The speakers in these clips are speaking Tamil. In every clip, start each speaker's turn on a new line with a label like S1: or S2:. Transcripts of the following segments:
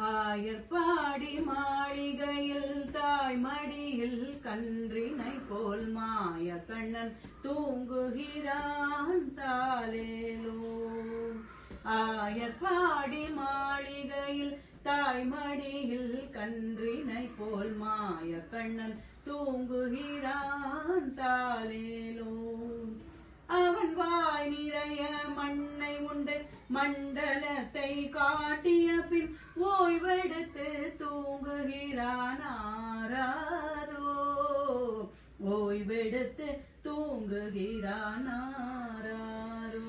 S1: ஆயர்பாடி மாளிகையில் தாய்மடியில் கன்றினை போல் மாய கண்ணன் தூங்குகிறான் தாலேலோ ஆயர்பாடி மாளிகையில் தாய்மடியில் கன்றினை போல் மாய கண்ணன் தூங்குகிறான் தாலேலோ அவன் வாய் நிறைய மண்ணை உண்டு மண்டலத்தை காட்டி பின் ஓய்வெடுத்து தூங்குகிறான் ஆராரோ ஓய்வெடுத்து தூங்குகிறான் ஆராரோ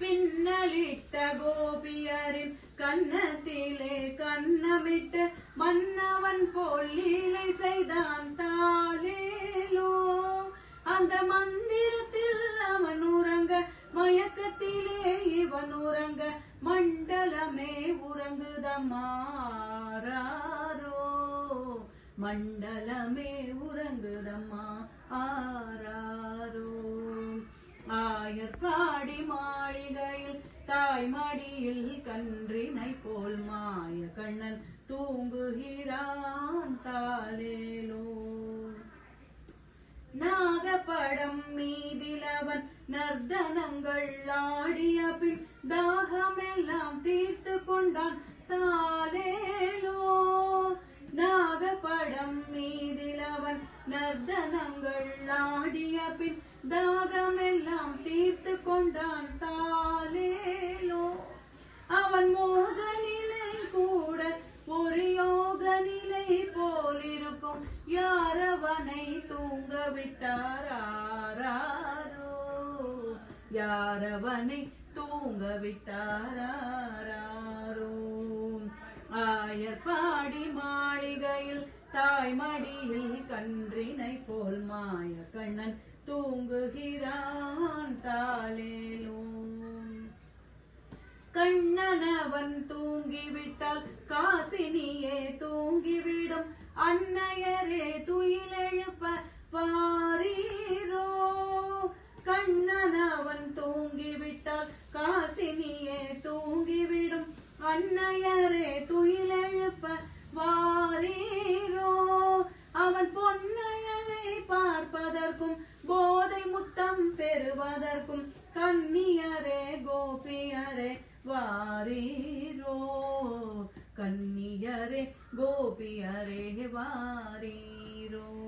S1: பின்னலிட்ட கோபியரின் கன்னத்திலே கண்ணமிட்டு மன்னவன் போல் லீலை செய்தான் தாலேலோ மண்டலமே உறங்குதம்மாரோ மண்டலமே உறங்குதம்மா ஆராரோ? ஆயர்பாடி மாளிகையில் தாய்மடியில் கன்றினை போல் மாய கண்ணன் தூங்குகிறான் தாலேலோ நாகப்படம் மீதிலவன் நர்தனங்கள் ஆடிய பின் தாக தீர்த்து கொண்டான் தாலேலோ நாகப்படம் மீதில் அவன் நர்தனங்கள் ஆடிய பின் தாகமெல்லாம் தீர்த்து கொண்டான் தாலேலோ அவன் மோக நிலை கூட ஒரு யோக நிலை போலிருக்கும். யார் அவனை தூங்க விட்டாரோ? யாரவனை தூங்க விட்டாரோ ஆயர்பாடி மாளிகையில் தாய்மடியில் கன்றினை போல் மாய கண்ணன் தூங்குகிறான் தாலேலோ கண்ணனவன் தூங்கிவிட்டால் காசினியே தூங்கிவிடும். அன்னையரே துயிலெழுப்ப தூங்கிவிடும். அன்னையரே துயிலெழுப்ப வாரீரோ. அவன் பொன்னழலை பார்ப்பதற்கும் போதை முத்தம் பெறுவதற்கும் கன்னியரே கோபியரே வாரீரோ. கன்னியரே கோபியரே வாரீரோ.